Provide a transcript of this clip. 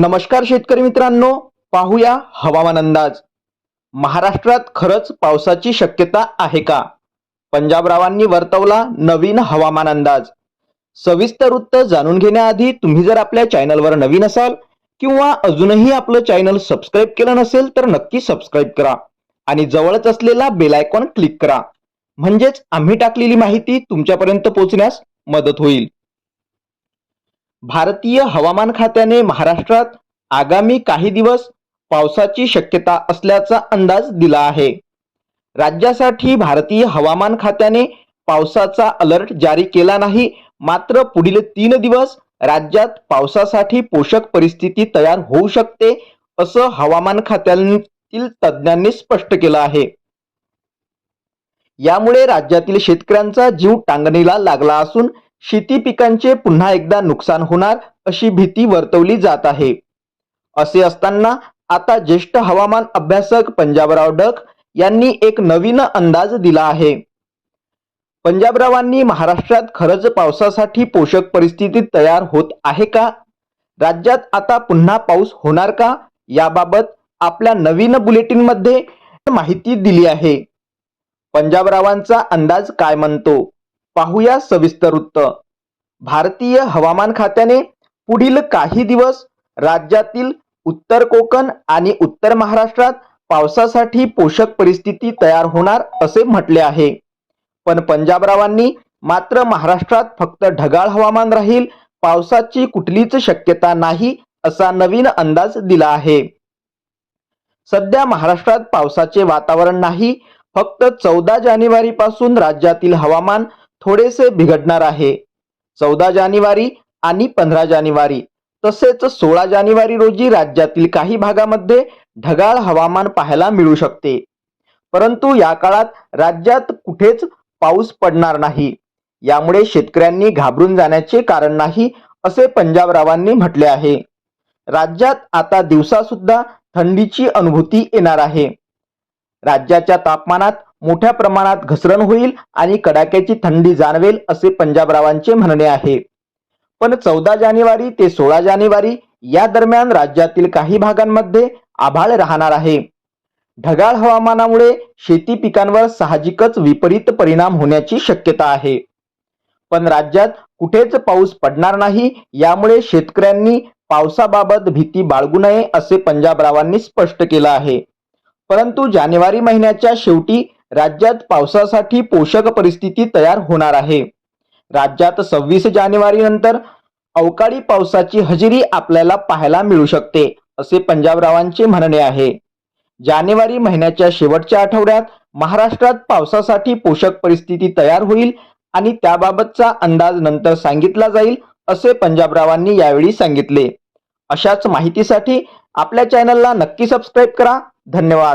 नमस्कार शेतकरी मित्रांनो पाहूया हवामान अंदाज. महाराष्ट्रात खरंच पावसाची शक्यता आहे का? पंजाबरावांनी वर्तवला नवीन हवामान अंदाज. सविस्तर वृत्त जाणून घेण्याआधी तुम्ही जर आपल्या चॅनलवर नवीन असाल किंवा अजूनही आपलं चॅनल सबस्क्राईब केलं नसेल तर नक्की सबस्क्राईब करा आणि जवळच असलेला बेलायकॉन क्लिक करा. म्हणजेच आम्ही टाकलेली माहिती तुमच्यापर्यंत पोहोचण्यास मदत होईल. भारतीय हवामान खात्याने महाराष्ट्रात आगामी काही दिवस पावसाची शक्यता असल्याचा अंदाज दिला आहे. राज्यासाठी भारतीय हवामान खात्याने पावसाचा अलर्ट जारी केला नाही मात्र पुढील तीन दिवस राज्यात पावसासाठी पोषक परिस्थिती तयार होऊ शकते असं हवामान खात्यातील तज्ज्ञांनी स्पष्ट केलं आहे. यामुळे राज्यातील शेतकऱ्यांचा जीव टांगणीला लागला असून शेती पिकांचे पुन्हा एकदा नुकसान होणार अशी भीती वर्तवली जात आहे. असे असताना आता ज्येष्ठ हवामान अभ्यासक पंजाबराव डक यांनी एक नवीन अंदाज दिला आहे. पंजाबरावांनी महाराष्ट्रात खरंच पावसासाठी पोषक परिस्थिती तयार होत आहे का? राज्यात आता पुन्हा पाऊस होणार का? याबाबत आपल्या नवीन बुलेटिनमध्ये माहिती दिली आहे. पंजाबरावांचा अंदाज काय म्हणतो? पाहूया सविस्तर वृत्त भारतीय हवामान खात्याने पुढील काही दिवस राज्यातील उत्तर कोकण आणि उत्तर महाराष्ट्रात पावसासाठी पोषक परिस्थिती तयार होणार असे म्हटले आहे. पण पंजाबरावांनी मात्र महाराष्ट्रात फक्त ढगाळ हवामान राहील पावसाची कुठलीच शक्यता नाही असा नवीन अंदाज दिला आहे. सध्या महाराष्ट्रात पावसाचे वातावरण नाही फक्त चौदा जानेवारी पासून राज्यातील हवामान थोडेसे बिघडणार आहे. चौदा जानेवारी आणि पंधरा जानेवारी. तसेच सोळा जानेवारी रोजी राज्यातील काही भागामध्ये ढगाळ हवामान पाहायला मिळू शकते. परंतु या काळात राज्यात कुठेच पाऊस पडणार नाही. यामुळे शेतकऱ्यांनी घाबरून जाण्याचे कारण नाही असे पंजाबरावांनी म्हटले आहे. राज्यात आता दिवसा सुद्धा थंडीची अनुभूती येणार आहे. राज्याच्या तापमानात मोठ्या प्रमाणात घसरण होईल आणि कडाक्याची थंडी जाणवेल असे पंजाबरावांचे म्हणणे आहे. पण चौदा जानेवारी ते सोळा जानेवारी या दरम्यान राज्यातील काही भागांमध्ये आभाळ राहणार आहे. ढगाळ हवामानामुळे शेती पिकांवर साहजिकच विपरीत परिणाम होण्याची शक्यता आहे. पण राज्यात कुठेच पाऊस पडणार नाही यामुळे शेतकऱ्यांनी पावसाबाबत भीती बाळगू नये असे पंजाबरावांनी स्पष्ट केलं आहे. परंतु जानेवारी महिन्याच्या शेवटी राज्यात पावसासाठी पोषक परिस्थिती तयार होणार आहे. राज्यात सव्वीस जानेवारी नंतर अवकाळी पावसाची हजेरी आपल्याला पाहायला मिळू शकते असे पंजाबरावांचे म्हणणे आहे. जानेवारी महिन्याच्या शेवटच्या आठवड्यात महाराष्ट्रात पावसासाठी पोषक परिस्थिती तयार होईल आणि त्याबाबतचा अंदाज नंतर सांगितला जाईल असे पंजाबरावांनी यावेळी सांगितले. अशाच माहितीसाठी आपल्या चॅनलला नक्की सबस्क्राईब करा. धन्यवाद.